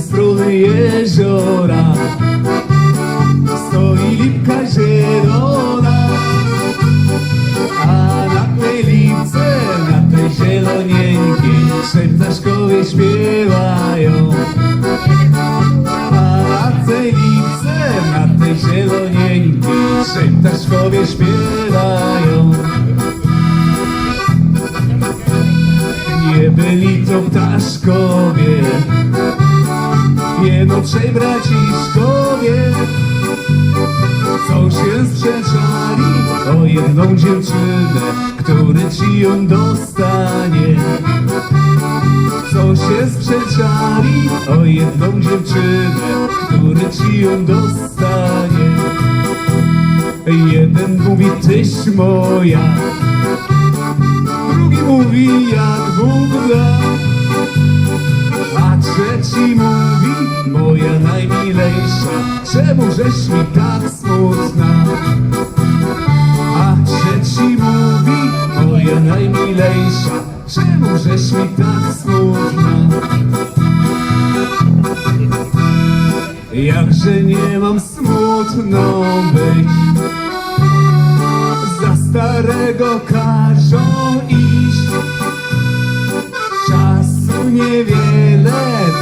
strony jeziora stoi lipka zielona, a na tej lipce, na tej zielonieńkiej szeptaszkowie śpiewają. A na tej lipce, na tej zielonieńkiej szeptaszkowie śpiewają. Nie byli to ptaszkowie, jeno trzej braciszkowie, co się sprzeczali o jedną dziewczynę, który ci ją dostanie. Co się sprzeczali o jedną dziewczynę, który ci ją dostanie. Jeden mówi tyś moja, drugi mówi jak Bóg da. Najmilejsza, czemu żeś mi tak smutna? A trzeci mówi, moja najmilejsza, czemu żeś mi tak smutna? Jakże nie mam smutno być, za starego każą iść. Czasu niewiele,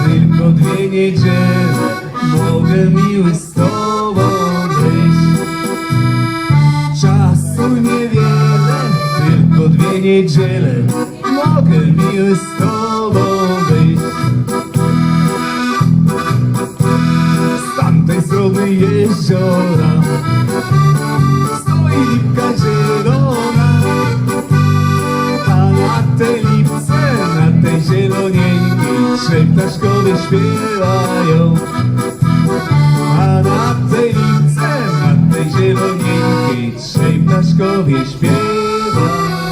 tylko dwie niedziele Mogę miły z tobą być. Czasu niewiele, tylko dwie niedziele. Mogę miły z tobą być. Z tamtej strony jeziora. Stoi lipka zielona a na tej lipce, na tej zielonieńkiej Trzej ptaszkowie śpiewają lipce, na